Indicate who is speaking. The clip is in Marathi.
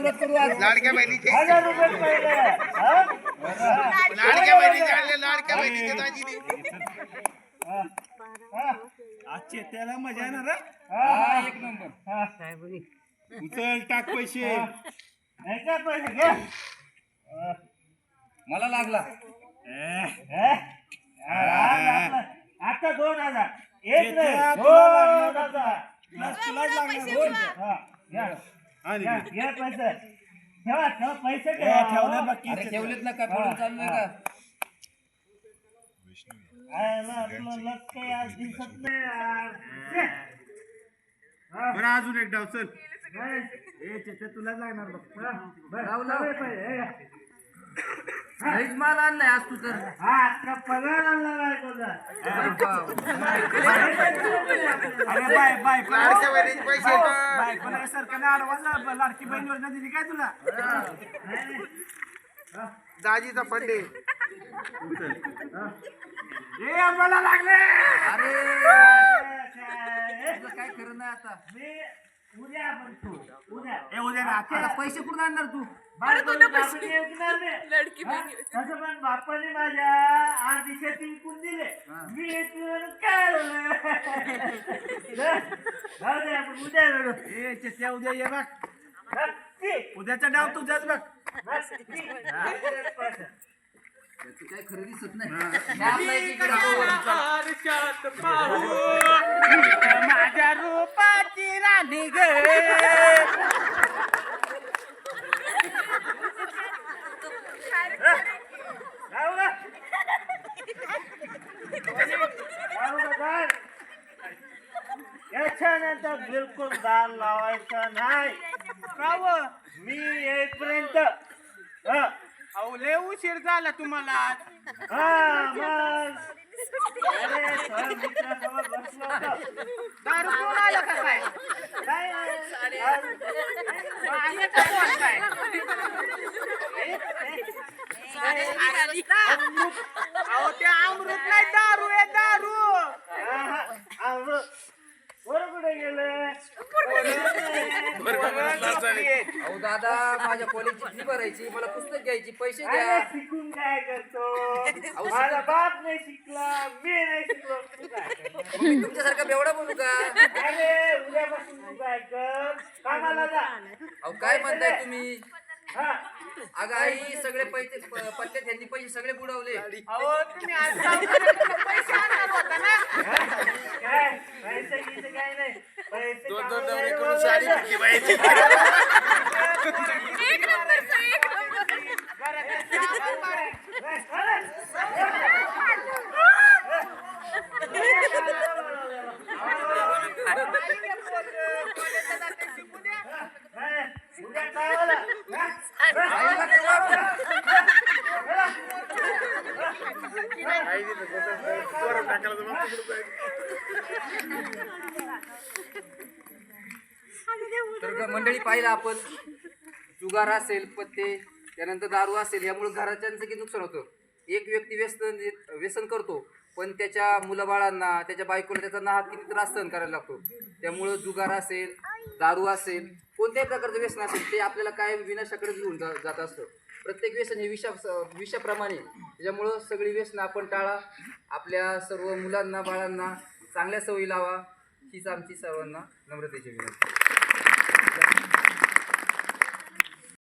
Speaker 1: लाडक्या बहिणीचे.
Speaker 2: हजार रुपये पहिले. हा?
Speaker 1: लाडक्या बहिणीचे आणले लाडक्या बहिणीचे दाजीने
Speaker 3: आजचे त्याला मजा येणार हं?
Speaker 2: हा,
Speaker 4: एक नंबर.
Speaker 2: हा.
Speaker 3: उचल टाक पैसे.
Speaker 2: पैसे घे.
Speaker 4: मला लागला
Speaker 3: ए,
Speaker 2: हे? आज आपलं- आता दोन हजार एक
Speaker 3: येते
Speaker 2: नाही
Speaker 3: तुला
Speaker 2: दोन
Speaker 3: लागणार.
Speaker 2: हजार
Speaker 3: तुला- तुलाच लागणार दोन.
Speaker 2: हा, घ्या.
Speaker 3: आणि
Speaker 2: घ्या, घ्या पैसे. ठेवा ठेवा पैसे
Speaker 3: ए,
Speaker 2: ठेवा.
Speaker 3: ठेवले बाकी
Speaker 4: अरे ठेवलेत ना पडून चाललोय का?
Speaker 2: आज दिसत नाही यार. हा,
Speaker 3: बरं अजून एक डाव चल.
Speaker 2: नाही.
Speaker 3: ए चेते तुलाच लागणार बघ.
Speaker 2: हा, बरं,
Speaker 4: लाव, लाव.
Speaker 2: सगळे पैसे, हे. घ्या.
Speaker 4: लईच माल आणलाय आज तू तर.
Speaker 2: हा आता पगार आणला
Speaker 3: अरे बाय बाय. सरकारने अडवान्स लाडकी बहीण योजना दिली काय तुला?
Speaker 1: दाजीचा बर्थडे
Speaker 3: ए आम्हाला लागले.
Speaker 4: अरे. काय खरं नाही आता.
Speaker 2: मी उद्या उद्या.
Speaker 3: ए उद्या ना.
Speaker 4: पैसे कुठून आणणार तू?
Speaker 5: लडकी
Speaker 2: हा? तसं पण बापाने माझ्या आधी शेती विकून दिले. मी इथून काय झालं? जाऊ दे आपण उद्या.
Speaker 3: ए उद्या ये बघ. उद्याचा डाव तुझाच बघ.
Speaker 4: काय खरं दिसत नाही हे आपलं एकीकडे बघ.
Speaker 3: माझ्या रूपाची राणी ग
Speaker 2: जाऊ का? जाऊ का काय? बिलकुल दार लावायचा नाही.
Speaker 3: काव
Speaker 2: मी येईपर्यंत हा.
Speaker 3: अहो लय उशीर झाला तुम्हाला
Speaker 2: हा, मग. अरे सहज मित्रासोबत बसलो होतो.
Speaker 3: दारू आलं का काय?
Speaker 2: काय नाही. आज-
Speaker 3: आलं का कोण काय अहो ते अमृत नाही दारू आहे दारू
Speaker 2: आहा, अमृत. वर कुठे गेले
Speaker 4: अहो दादा माझ्या कॉलेजची फी भरायची. मला पुस्तक घ्यायची पैसे
Speaker 2: अरे
Speaker 4: द्या
Speaker 2: शिकून काय करतो? माझा बाप नाही शिकला मी नाही शिकलो. तू काय करतो?
Speaker 4: मग मी तुमच्यासारखा बेवडा बनू का?
Speaker 2: अरे उद्यापासून तू काय कर? कामाला जा.
Speaker 4: अहो काय म्हणताय तुम्ही?
Speaker 2: हा.
Speaker 4: अगं आई सगळे पैसे प- पट्ट्यात यांनी पैसे सगळे बुडवले.
Speaker 3: अहो तुम्ही आज पैसे आणणार होता ना
Speaker 2: काय पैसे गिसे काय नाही पैसे
Speaker 1: दोन दोन
Speaker 2: जायला
Speaker 1: करून साडी
Speaker 2: जा.
Speaker 1: पिटली पाहिजे
Speaker 5: एक नंबरचा एक नंबर
Speaker 2: उद्या कामाला
Speaker 4: आईला तेव्हा- तर ग- मंडळी पाहिलं आपण. जुगार असेल पत्ते त्यानंतर दारू असेल यामुळे घराच्यांचं किती नुकसान होतं? एक व्यक्ती व्यसन व्यसन करतो पण त्याच्या मुलाबाळांना त्याच्या बायकोला त्याचा नाहात किती त्रास सहन करायला लागतो? त्यामुळं जुगार असेल दारू असेल कोणत्याही प्रकारचं व्यसन असेल ते आपल्याला काय विनाशाकडे घेऊन जा जात असतं. प्रत्येक व्यसन हे विषा विषाप्रमाणे. त्याच्यामुळं सगळी व्यसनं आपण टाळा. आपल्या सर्व मुलांना बाळांना चांगल्या सवयी लावा. हीच आमची सर्वांना नम्रतेची विनंती.